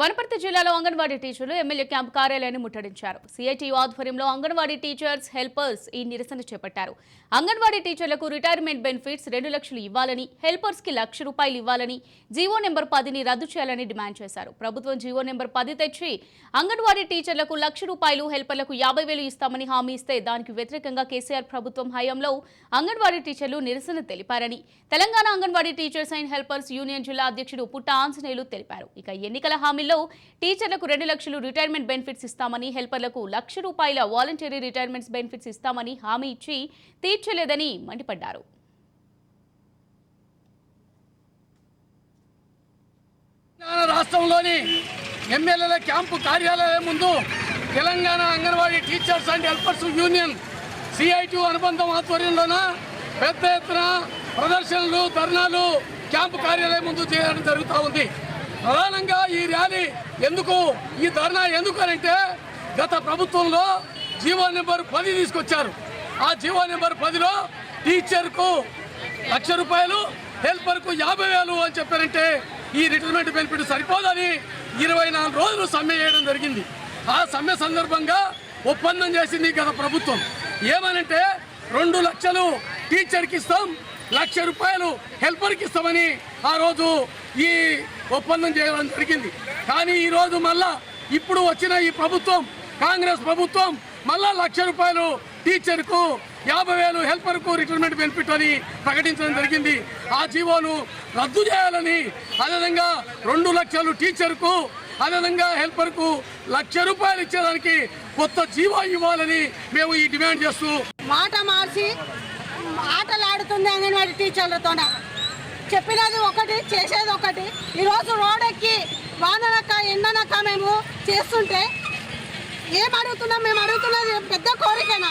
వనపర్తి జిల్లాలో అంగన్వాడీ టీచర్లు MLA camp కార్యాలయాన్ని ముట్టడించారు. సిఐటి ఆధ్వర్యంలో అంగన్వాడీ టీచర్స్ హెల్పర్స్ ఈ నిరసన చేపట్టారు. అంగన్వాడీ టీచర్లకు రిటైర్మెంట్ బెనిఫిట్స్ రెండు లక్షలు ఇవ్వాలని హెల్పర్స్కి లక్ష రూపాయలు ఇవ్వాలని జీవో నెంబర్ పదిని రద్దు చేయాలని డిమాండ్ చేశారు. ప్రభుత్వం జీవో నెంబర్ పది తెచ్చి అంగన్వాడీ టీచర్లకు లక్ష రూపాయలు హెల్పర్లకు యాభై వేలు ఇస్తామని హామీ ఇస్తే దానికి వ్యతిరేకంగా కేసీఆర్ ప్రభుత్వం హయాంలో అంగన్వాడీ టీచర్లు నిరసన తెలిపారని Telangana anganwadi teachers and helpers union జిల్లా అధ్యక్షుడు పుట్ట ఆంజనేయులు తెలిపారు. ఇక ఎన్నికల హామీ హామీల్లో టీచర్లకు రెండు లక్షలు రిటైర్మెంట్ బెనిఫిట్స్ ఇస్తామని హెల్పర్లకు లక్ష రూపాయల వాలంటరీ రిటైర్మెంట్స్ బెనిఫిట్స్ ఇస్తామని హామీ ఇచ్చి తీర్చలేదని మండిపడ్డారు. రాష్ట్రంలోని ఎమ్మెల్యేల క్యాంపు కార్యాలయం ముందు Telangana anganwadi teachers and helpers union CIT అనుబంధం ఆధ్వర్యంలోన పెద్ద ఎత్తున ప్రదర్శనలు ధర్నాలు క్యాంపు కార్యాలయం ముందు చేయడం జరుగుతూ ఉంది. ప్రధానంగా ఈ ర్యాలీ ఎందుకు ఈ ధర్నా ఎందుకు అంటే గత ప్రభుత్వంలో జీవో నెంబర్ పది తీసుకొచ్చారు. ఆ జీవో నెంబర్ పదిలో టీచర్కు లక్ష రూపాయలు హెల్పర్కు యాభై వేలు అని చెప్పారంటే ఈ రిటైర్మెంట్ బెనిఫిట్ సరిపోదని ఇరవై నాలుగు రోజులు సమ్మె చేయడం జరిగింది. ఆ సమ్మె సందర్భంగా ఒప్పందం చేసింది గత ప్రభుత్వం. ఏమనంటే రెండు లక్షలు టీచర్కి ఇస్తాం లక్ష రూపాయలు హెల్పర్కి ఇస్తామని ఆ రోజు ఈ ఒప్పందం చేయడం జరిగింది. కానీ ఈరోజు మళ్ళా ఇప్పుడు వచ్చిన ఈ ప్రభుత్వం కాంగ్రెస్ ప్రభుత్వం మళ్ళా లక్ష రూపాయలు టీచర్కు యాభై వేలు హెల్పర్కు రిటైర్మెంట్ బెనిఫిట్ అని ప్రకటించడం జరిగింది. ఆ జీవోను రద్దు చేయాలని అదేవిధంగా రెండు లక్షలు టీచర్కు అదేవిధంగా హెల్పర్కు లక్ష రూపాయలు ఇచ్చేదానికి కొత్త జీవో ఇవ్వాలని మేము ఈ డిమాండ్ చేస్తూ మాట మార్చి ఆటలాడుతుంది అంగన్వాడీ టీచర్లతోన. చెప్పినది ఒకటి చేసేది ఒకటి. ఈరోజు రోడెక్కి వాననక్క ఎండనక్క మేము చేస్తుంటే ఏం అడుగుతున్నాం? మేము అడుగుతున్నది పెద్ద కోరికనా?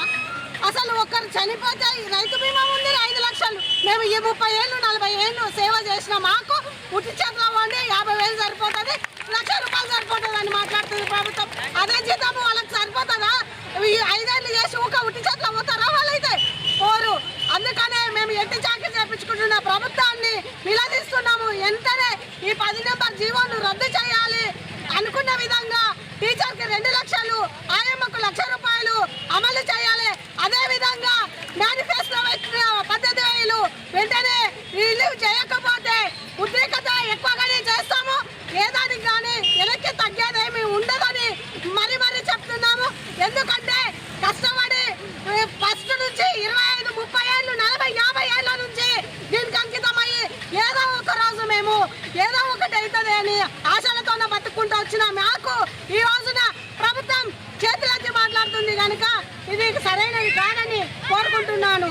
అసలు ఒకరు చనిపోతే రైతు బీమా ఉంది ఐదు లక్షలు. మేము ఈ ముప్పై ఏళ్ళు నలభై ఏళ్ళు సేవ చేసిన. మాకు ఉట్టి చేతిలో వండి యాభై వేలు సరిపోతుంది లక్ష రూపాయలు సరిపోతుంది అని మాట్లాడుతుంది ప్రభుత్వం. అదే జీతము వాళ్ళకి సరిపోతుందా? ఈ ఏదో ఒకటి అవుతుంది అని ఆశలతోనే బతుక్కుంటూ వచ్చిన మాకు ఈ రోజున ప్రభుత్వం చేతులెత్తి మాట్లాడుతుంది కనుక ఇది సరైనది కాదని కోరుకుంటున్నాను.